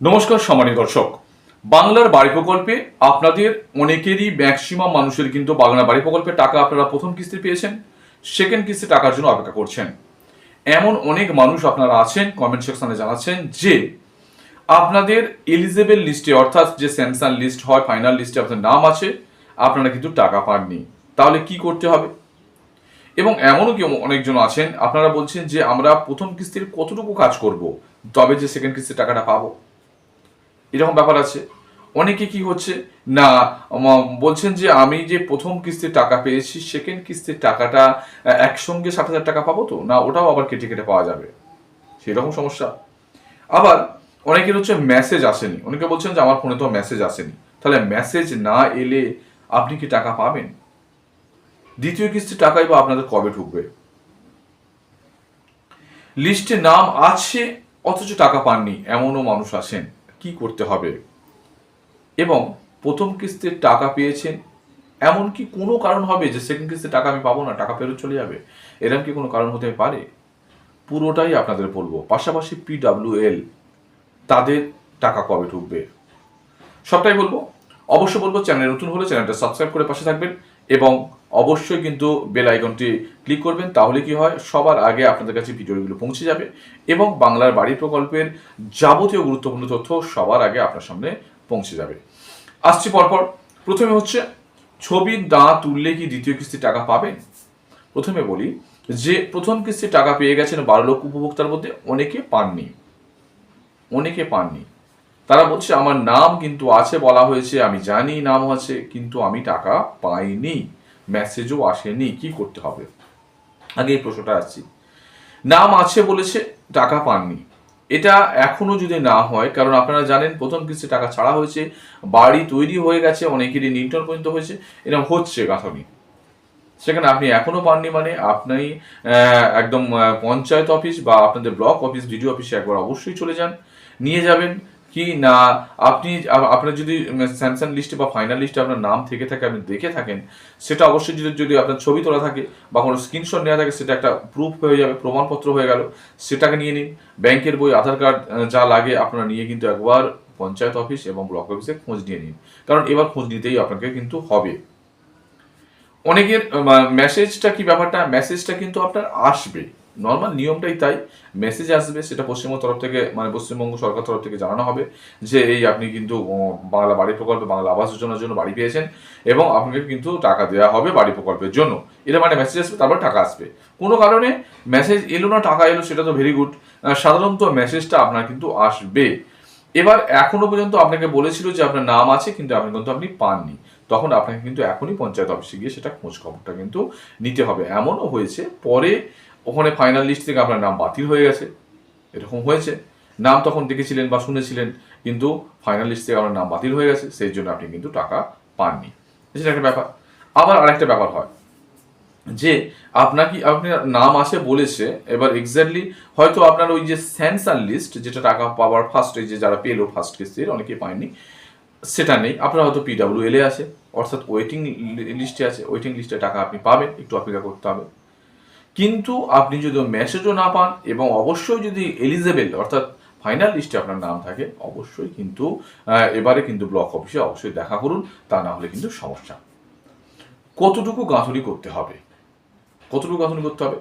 নমস্কার সম্মানিত দর্শক। বাংলার বাড়ি প্রকল্পে আপনাদের অনেকেরই ম্যাক্সিমাম মানুষের কিন্তু বাংলা বাড়ি প্রকল্পে টাকা আপনারা প্রথম কিস্তি পেয়েছেন সেকেন্ড কিস্তি টাকার জন্য অপেক্ষা করছেন। এমন অনেক মানুষ আপনারা আছেন কমেন্ট সেকশনে জানাচ্ছেন যে আপনাদের এলিজেবল লিস্টে অর্থাৎ যে স্যামসাং লিস্ট হয় ফাইনাল লিস্টে আপনার নাম আছে, আপনারা কিন্তু টাকা পাননি। তাহলে কি করতে হবে? এবং এমনও কেউ অনেকজন আছেন, আপনারা বলছেন যে আমরা প্রথম কিস্তির কতটুকু কাজ করব, তবে যে সেকেন্ড কিস্তির টাকাটা পাবো? এরকম ব্যাপার আছে। অনেকে কি হচ্ছে? না বলছেন যে আমি যে প্রথম কিস্তির টাকা পেয়েছি সেকেন্ড কিস্তির টাকাটা একসঙ্গে ষাট হাজার টাকা পাবো তো? না, ওটাও আবার কেটে কেটে পাওয়া যাবে। সেরকম সমস্যা। আবার অনেকের হচ্ছে মেসেজ আসেনি। অনেকে বলছেন যে আমার ফোনে তো মেসেজ আসেনি। তাহলে মেসেজ না এলে আপনি কি টাকা পাবেন? দ্বিতীয় কিস্তির টাকাই বা আপনাদের কবে ঢুকবে? লিস্টে নাম আছে, অথচ টাকা পাননি। এমনও মানুষ আছেন কি করতে হবে? এবং প্রথম কিস্তির টাকা পেয়েছেন এমন কি কোনো কারণ হবে যে সেকেন্ড কিস্তির টাকা আমি পাবো না, টাকা ফেরত চলে যাবে? এরকম কি কোনো কারণ হতে পারে? পুরোটাই আপনাদের বলব। পাশাপাশি পিডাব্লিউএল তাদের টাকা কবে ঢুকবে? সবটাই বলব। অবশ্য বলব, চ্যানেল নতুন হলে চ্যানেলটা সাবস্ক্রাইব করে পাশে থাকবেন এবং অবশ্যই কিন্তু বেল আইকনটি ক্লিক করবেন, তাহলে কি হয়? সবার আগে আপনাদের কাছে ভিডিওগুলো পৌঁছে যাবে এবং বাংলার বাড়ি প্রকল্পের যাবতীয় গুরুত্বপূর্ণ তথ্য সবার আগে আপনার সামনে পৌঁছে যাবে। আসছি পরপর। প্রথমে হচ্ছে ছবির দাঁ তুললে কি দ্বিতীয় কিস্তির টাকা পাবেন? প্রথমে বলি যে, প্রথম কিস্তির টাকা পেয়ে গেছেন বারো লক্ষ উপভোক্তার মধ্যে অনেকে পাননি। অনেকে পাননি। তারা বলছে, আমার নাম কিন্তু আছে, বলা হয়েছে, আমি জানি নাম আছে, কিন্তু আমি টাকা পাইনি। মেসেজও আসেনি, কি করতে হবে? আগে এই প্রশ্নটা আসছি। নাম আছে বলেছে, টাকা পাননি। এটা এখনও যদি না হয়, কারণ আপনারা জানেন প্রথম কিস্তি টাকা ছাড়া হয়েছে, বাড়ি তৈরি হয়ে গেছে, অনেকেরই নির্টন পর্যন্ত হয়েছে, এরকম হচ্ছে গাঁথনি। সেখানে আপনি এখনও পাননি মানে আপনি একদম পঞ্চায়েত অফিস বা আপনাদের ব্লক অফিস, ডিডিও অফিসে একবার অবশ্যই চলে যান, নিয়ে যাবেন কি? না, আপনি আপনার যদি স্যামসাং লিস্টে বা ফাইনাল লিস্টে আপনার নাম থেকে থাকে, আপনি দেখে থাকেন, সেটা অবশ্যই যদি যদি আপনার ছবি তোলা থাকে বা কোনো স্ক্রিনশট নেওয়া থাকে, সেটা একটা প্রুফ হয়ে যাবে, প্রমাণপত্র হয়ে গেল, সেটাকে নিয়ে নিন। ব্যাংকের বই, আধার কার্ড যা লাগে আপনারা নিয়ে কিন্তু একবার পঞ্চায়েত অফিস এবং ব্লক অফিসে খোঁজ নিয়ে নিন। কারণ এবার খোঁজ নিতেই আপনাকে কিন্তু হবে। অনেকের মেসেজটা কি ব্যাপারটা? মেসেজটা কিন্তু আপনার আসবে। নর্মাল নিয়মটাই তাই। মেসেজ আসবে, সেটা পশ্চিমবঙ্গ তরফ থেকে মানে পশ্চিমবঙ্গ সরকার তরফ থেকে জানানো হবে যে, এই আপনি কিন্তু বাংলা বাড়ি প্রকল্পে বাংলা আবাস যোজনার জন্য বাড়ি পেয়েছেন এবং আপনাকে কিন্তু টাকা দেওয়া হবে বাড়ি প্রকল্পের জন্য। এটা মানে মেসেজ আসবে, তারপর টাকা আসবে। কোনো কারণে মেসেজ এলো না, টাকা এলো, সেটা তো ভেরি গুড সাধারণত মেসেজটা আপনার কিন্তু আসবে। এবার এখনও পর্যন্ত আপনাকে বলেছিল যে আপনার নাম আছে, কিন্তু আপনি কিন্তু আপনি পাননি। তখন আপনাকে কিন্তু এখনই পঞ্চায়েত অফিসে গিয়ে সেটা খোঁজ খবরটা কিন্তু নিতে হবে। এমনও হয়েছে, পরে ওখানে ফাইনাল লিস্ট থেকে আপনার নাম বাতিল হয়ে গেছে। এরকম হয়েছে। নাম তখন দেখেছিলেন বা শুনেছিলেন, কিন্তু ফাইনাল লিস্ট থেকে আপনার নাম বাতিল হয়ে গেছে, সেই জন্য আপনি কিন্তু টাকা পাননি। সেটা একটা ব্যাপার। আবার আরেকটা ব্যাপার হয়, যে আপনাকে, আপনার নাম আছে বলেছে, এবার এক্স্যাক্টলি হয়তো আপনার ওই যে স্যামসাং লিস্ট যেটা টাকা পাওয়ার ফার্স্ট যে যারা পেল ফার্স্ট কিস্তির অনেকে পায়নি, সেটা নেই। আপনার হয়তো পিডাব্লিউ এলে আছে, অর্থাৎ ওয়েটিং লিস্টে আছে। ওয়েটিং লিস্টে টাকা আপনি পাবেন, একটু অপেক্ষা করতে হবে। কিন্তু আপনি যদি মেসেজও না পান এবং অবশ্যই যদি এলিজেবেল অর্থাৎ ফাইনাল লিস্টে আপনার নাম থাকে, অবশ্যই কিন্তু এবারে কিন্তু ব্লক অফিসে অবশ্যই দেখা করুন, তা না হলে কিন্তু সমস্যা। কতটুকু গাঁথনি করতে হবে? কতটুকু গাঁথনি করতে হবে?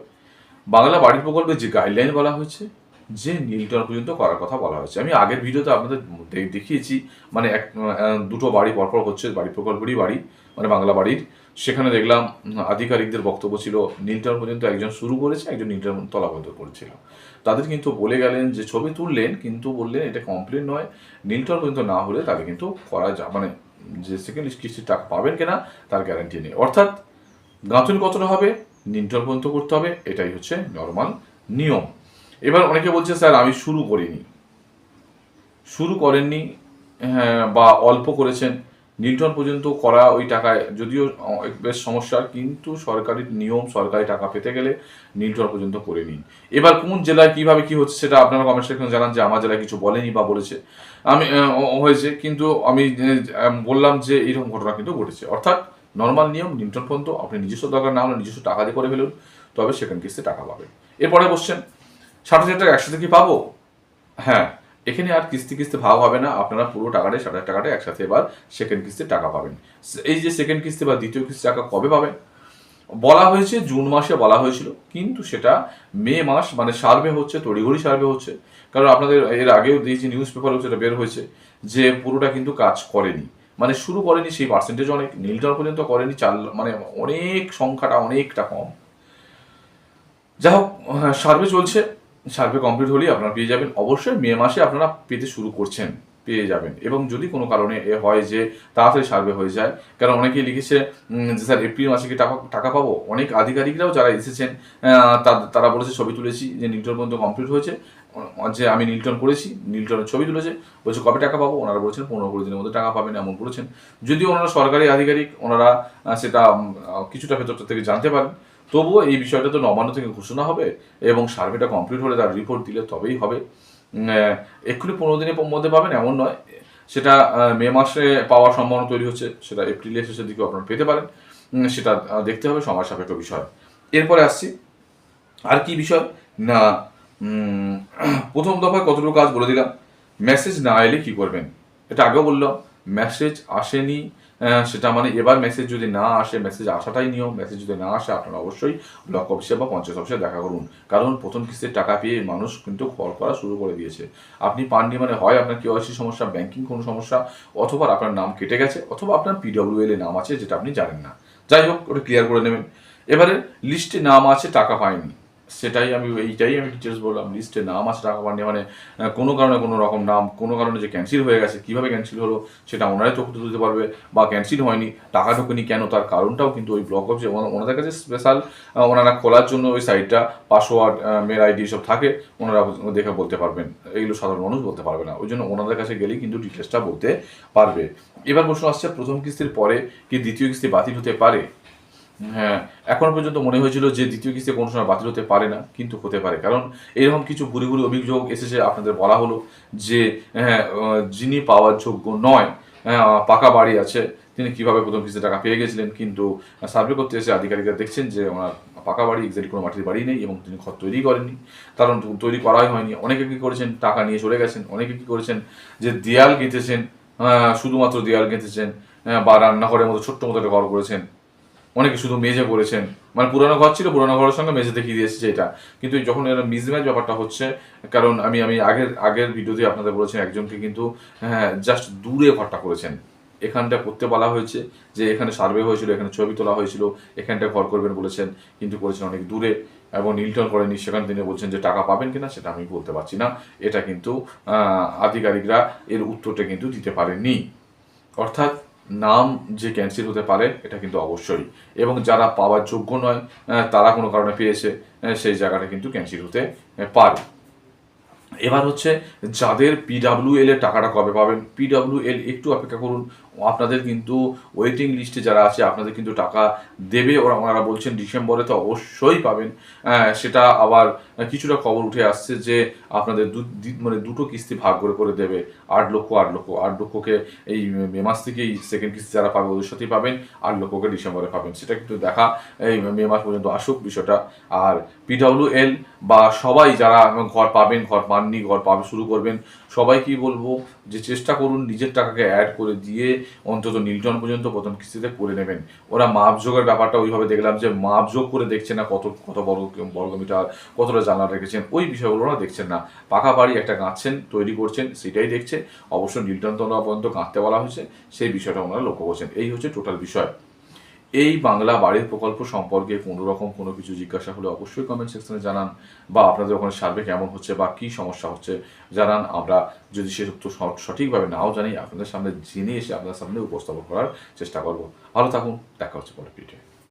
বাংলা বাড়ি প্রকল্পে যে গাইডলাইন বলা হয়েছে, যে নীলটন পর্যন্ত করার কথা বলা হয়েছে। আমি আগের ভিডিওতে আপনাদের দেখিয়েছি মানে এক দুটো বাড়ি পরপর হচ্ছে বাড়ি প্রকল্পেরই বাড়ি। মানে বাংলা বাড়ির। সেখানে দেখলাম আধিকারিকদের বক্তব্য ছিল নীলটন পর্যন্ত একজন শুরু করেছে একজন নীলটন তলা পর্যন্ত করেছিল। তাদের কিন্তু বলে গেলেন যে ছবি তুললেন কিন্তু বললেন এটা কমপ্লেন নয়। নীলটন পর্যন্ত না হলে তাহলে কিন্তু করা যা মানে যে সেকেন্ড কিস্তির টাকা পাবেন কিনা তার গ্যারান্টি নেই। অর্থাৎ গাঁথনি কতটা হবে? নিন্টল পর্যন্ত করতে হবে এটাই হচ্ছে নর্মাল নিয়ম। এবার অনেকে বলছে স্যার আমি শুরু করিনি। শুরু করেননি হ্যাঁ, বা অল্প করেছেন। নিউটন পর্যন্ত করা ওই টাকায়, যদিও বেশ সমস্যা, কিন্তু সরকারি নিয়ম, সরকারি টাকা পেতে গেলে নিউটন পর্যন্ত করে নিন। এবার কোন জেলায় কীভাবে কি হচ্ছে সেটা আপনারা কমেন্ট সেকশনে জানান যে আমার জেলায় কিছু বলেনি বা বলেছে। আমি হয়েছে, কিন্তু আমি বললাম যে এইরকম ঘটনা কিন্তু ঘটেছে। অর্থাৎ নর্মাল নিয়ম নিউটন পর্যন্ত আপনি নিজস্ব দরকার না হলে নিজস্ব টাকা দিয়ে করে ফেলুন, তবে সেখান কিস্তি টাকা পাবেন। এরপরে বসছেন ষাট হাজার টাকা একসাথে কি পাবো? হ্যাঁ এখানে আর কিস্তি কিস্তি ভাগ হবে না, আপনারা পুরো টাকাটাই ষাট হাজার টাকাটা একসাথে এবার সেকেন্ড কিস্তির টাকা পাবেন। এই যে সেকেন্ড কিস্তি বা দ্বিতীয় কিস্তি টাকা কবে পাবেন? বলা হয়েছে, জুন মাসে বলা হয়েছিল, কিন্তু সেটা মে মাস মানে সার্ভে হচ্ছে, তড়িঘড়ি সার্ভে হচ্ছে। কারণ আপনাদের এর আগেও দিয়েছি নিউজ পেপারেও সেটা বের হয়েছে যে পুরোটা কিন্তু কাজ করেনি। মানে শুরু করেনি সেই পার্সেন্টেজ অনেক নীলটন পর্যন্ত করেনি, চাল মানে অনেক সংখ্যাটা অনেকটা কম। যাই হোক, সার্ভে চলছে। সার্ভে কমপ্লিট হলেই আপনারা পেয়ে যাবেন। অবশ্যই মে মাসে আপনারা পেতে শুরু করছেন, পেয়ে যাবেন। এবং যদি কোনো কারণে এ হয় যে তাড়াতাড়ি সার্ভে হয়ে যায়, কারণ অনেকেই লিখেছে যে স্যার এপ্রিল মাসে কি টাকা টাকা পাবো? অনেক আধিকারিকরাও যারা এসেছেন তারা বলেছে, ছবি তুলেছি যে নিলটন পর্যন্ত কমপ্লিট হয়েছে। যে আমি নিলটন করেছি নিলটনের ছবি তুলেছে, বলছে, কবে টাকা পাবো? ওনারা বলেছেন, পনেরো কুড়ি দিনের মধ্যে টাকা পাবেন, এমন বলেছেন। যদিও ওনারা সরকারি আধিকারিক, ওনারা সেটা কিছুটা ভেতরটা থেকে জানতে পারেন। তবুও এই বিষয়টা তো নবান্ন থেকে ঘোষণা হবে এবং সার্ভেটা কমপ্লিট হলে তার রিপোর্ট দিলে তবেই হবে। এক্ষুনি পনেরো দিনের মধ্যে পাবেন, এমন নয়। সেটা মে মাসে পাওয়ার সম্ভাবনা তৈরি হচ্ছে, সেটা এপ্রিলের শেষের দিকে আপনারা পেতে পারেন। সেটা দেখতে হবে সময় সাপেক্ষ বিষয়। এরপরে আসছি, আর কি বিষয়? না প্রথম দফায় কতটুকু কাজ বলে দিলাম। মেসেজ না এলে কি করবেন? এটা আগেও বললাম মেসেজ আসেনি। সেটা মানে এবার মেসেজ যদি না আসে মেসেজ আসাটাই নিয়ম। মেসেজ যদি না আসে, আপনারা অবশ্যই ব্লক অফিসে বা পঞ্চায়েত অফিসে দেখা করুন। কারণ প্রথম কিস্তির টাকা পেয়ে মানুষ কিন্তু কল করা শুরু করে দিয়েছে। আপনি পাননি মানে হয় আপনার কেওয়াইসি সমস্যা ব্যাংকিং কোনো সমস্যা, অথবা আপনার নাম কেটে গেছে, অথবা আপনার পিডব্লিউএল এ নাম আছে যেটা আপনি জানেন না। যাই হোক, ওটা ক্লিয়ার করে নেবেন। এবারে লিস্টে নাম আছে, টাকা পায়নি সেটাই আমি, এইটাই আমি ডিটেলস বললাম লিস্টে নাম আছে টাকা পাননি মানে কোনো কারণে কোনো রকম নাম, কোনো কারণে যে ক্যান্সেল হয়ে গেছে, কীভাবে ক্যান্সেল হলো, সেটা ওনারাই চোখ তুলতে পারবে, বা ক্যান্সেল হয়নি, টাকা ঢোকেনি কেন, তার কারণটাও কিন্তু ওই ব্লক অফিসে ওনা- ওনাদের কাছে স্পেশাল ওনারা খোলার জন্য ওই সাইটটা পাসওয়ার্ড মেল আইডি সব থাকে, ওনারা দেখে বলতে পারবেন। এগুলো সাধারণ মানুষ বলতে পারবে না, ওই জন্য ওনাদের কাছে গেলেই কিন্তু ডিটেলসটা বলতে পারবে। এবার প্রশ্ন আসছে, প্রথম কিস্তির পরে কি দ্বিতীয় কিস্তি বাতিল হতে পারে? হ্যাঁ এখন পর্যন্ত মনে হয়েছিল যে দ্বিতীয় কিস্তি কোনো সময় বাতিল হতে পারে না কিন্তু হতে পারে। কারণ এরকম কিছু ভুরি ভুরি অভিযোগ এসেছে আপনাদের বলা হলো যে হ্যাঁ যিনি পাওয়ার যোগ্য নয় হ্যাঁ, পাকা বাড়ি আছে তিনি কীভাবে প্রথম কিস্তি টাকা পেয়ে গেছিলেন কিন্তু সার্ভে করতে এসে আধিকারিকরা দেখছেন যে ওনার পাকা বাড়ি এক্সাক্টলি কোনো মাটির বাড়ি নেই এবং তিনি ঘর তৈরি করেননি। কারণ তৈরি করাই হয়নি। অনেকে কী করেছেন? টাকা নিয়ে চলে গেছেন। অনেকে কী করেছেন? যে দেয়াল গেঁথেছেন শুধুমাত্র দেয়াল গেঁথেছেন বা রান্নাঘরের মতো ছোট্ট মতো একটা ঘর করেছেন। অনেকে শুধু মেজে করেছেন মানে পুরানো ঘর ছিল, পুরানো ঘরের সঙ্গে মেজে দেখিয়ে দিয়েছে এটা। কিন্তু যখন এর মিসম্যাচ ব্যাপারটা হচ্ছে, কারণ আমি আমি আগের আগের ভিডিওতে আপনাদের বলেছেন একজনকে কিন্তু হ্যাঁ জাস্ট দূরে ঘরটা করেছেন। এখানটা করতে বলা হয়েছে যে এখানে সার্ভে হয়েছিল, এখানে ছবি তোলা হয়েছিল, এখানটা ঘর করবেন বলেছেন, কিন্তু করেছেন অনেক দূরে। এবং নীলটন করেনি সেখানে তিনি বলছেন যে টাকা পাবেন কিনা, সেটা আমি বলতে পারছি না। এটা কিন্তু আধিকারিকরা এর উত্তরটা কিন্তু দিতে পারেননি। অর্থাৎ নাম যে ক্যান্সেল হতে পারে, এটা কিন্তু অবশ্যই। এবং যারা পাওয়ার যোগ্য নয় তারা কোনো কারণে পেয়েছে সেই জায়গাটা কিন্তু ক্যান্সেল হতে পারে। এবার হচ্ছে, যাদের পিডাব্লিউএল এর টাকাটা কবে পাবেন? পিডাব্লিউএল একটু অপেক্ষা করুন আপনাদের কিন্তু ওয়েটিং লিস্টে যারা আছে, আপনাদের কিন্তু টাকা দেবে। ওরা, ওনারা বলছেন ডিসেম্বরে তো অবশ্যই পাবেন। সেটা আবার কিছুটা খবর উঠে আসছে যে আপনাদের দু মানে দুটো কিস্তি ভাগ করে করে দেবে। আট লক্ষ আট লক্ষ, আট লক্ষকে এই মে মাস থেকেই সেকেন্ড কিস্তি যারা পাবে, ওদের সাথেই পাবেন। আট লক্ষকে ডিসেম্বরে পাবেন। সেটা কিন্তু দেখা, এই মে মাস পর্যন্ত আসুক বিষয়টা। আর পিডব্লিউএল বা সবাই যারা ঘর পাবেন, ঘর পাননি, ঘর পাবে শুরু করবেন সবাই কি বলব যে চেষ্টা করুন নিজের টাকাকে অ্যাড করে দিয়ে অন্তত নীলটন পর্যন্ত প্রথম কিস্তিতে করে নেবেন। ওরা মাপযোগের ব্যাপারটা ওইভাবে দেখলাম যে মাপযোগ করে দেখছে না কত কত বর্গ বর্গমিটার কতটা জানলা রেখেছেন, ওই বিষয়গুলো ওরা দেখছেন না। পাকা বাড়ি একটা গাঁথছেন, তৈরি করছেন, সেটাই দেখছে। অবশ্য নীলটন তলা পর্যন্ত গাঁথতে বলা হয়েছে, সেই বিষয়টা ওনারা লক্ষ্য করছেন। এই হচ্ছে টোটাল বিষয়। এই বাংলা বাড়ির প্রকল্প সম্পর্কে কোনো রকম কোনো কিছু জিজ্ঞাসা হলে অবশ্যই কমেন্ট সেকশনে জানান বা আপনাদের ওখানে সার্ভে কেমন হচ্ছে বা কী সমস্যা হচ্ছে জানান। আমরা যদি সে তথ্য সঠিকভাবে নাও জানি, আপনাদের সামনে জেনে এসে আপনাদের সামনে উপস্থাপন করার চেষ্টা করব। ভালো থাকুন, দেখা হচ্ছে পরের ভিডিও